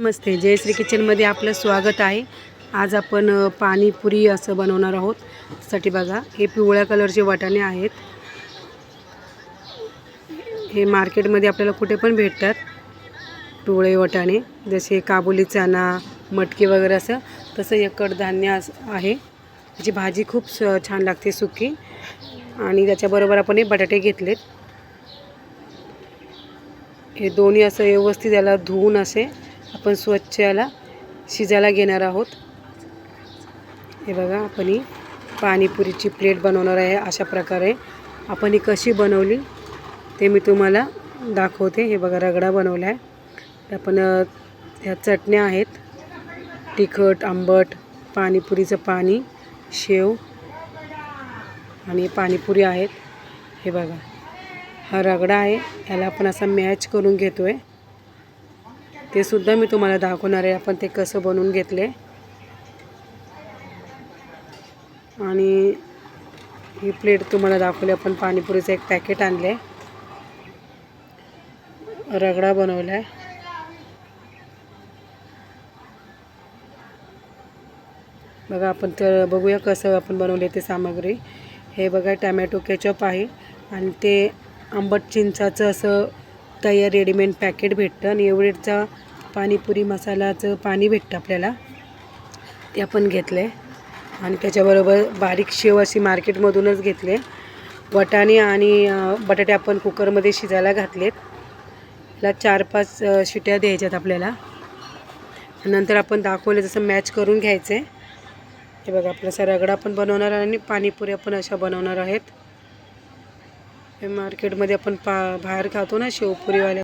नमस्ते. जयश्री किचनमध्ये आपलं स्वागत आहे. आज आपण पाणीपुरी असं बनवणार आहोत. साठी बघा हे पिवळ्या कलरचे वाटाणे आहेत. हे मार्केटमध्ये आपल्याला कुठे पण भेटतात पिवळे वाटाणे. जसे काबुली चना मटकी वगैरे असं तसं हे कडधान्य आहे. त्याची भाजी खूप स- छान लागते सुकी. आणि त्याच्याबरोबर आपण हे बटाटे घेतलेत. हे दोन्ही असं व्यवस्थित याला धुवून असे आपण स्वच्छ याला शिजायला घेणार आहोत. हे बघा आपण ही पाणीपुरीची प्लेट बनवणार आहे अशा प्रकारे. आपण ही कशी बनवली ते मी तुम्हाला दाखवते. हे बघा रगडा बनवला आहे आपण ह्या चटण्या आहेत. तिखट आंबट पाणीपुरीचं पाणी शेव आणि पाणीपुरी आहेत. हे बघा हा रगडा आहे. ह्याला आपण असा मॅच करून घेतो आहे ते सुद्धा मी तुम्हाला दाखवणार आहे. आपण ते कसं बनवून घेतले. आणि ही प्लेट तुम्हाला दाखवली. आपण पाणीपुरीचं एक पॅकेट आणले रगडा बनवला आहे बघा आपण तर बघूया कसं आपण बनवले ते सामग्री. हे बघा टॅमॅटो केचप आहे. आणि ते आंबट चिंचाचं असं तयार रेडीमेड पॅकेट भेटतं आणि एवढेचा पाणीपुरी मसाल्याचं पाणी भेटतं आपल्याला. ते आपण आहे आणि त्याच्याबरोबर बारीक शेव अशी मार्केटमधूनच घेतले. वटाणे आणि बटाटे आपण कुकरमध्ये शिजायला घातलेत. ला चार पाच शिट्या द्यायच्यात आपल्याला. नंतर आपण दाखवले जसं मॅच करून घ्यायचे हे बघा आपला असा रगडा पण बनवणार आणि पाणीपुऱ्या पण अशा बनवणार आहेत. हे मार्केटमध्ये आपण पा बाहेर खातो ना शेवपुरीवाल्या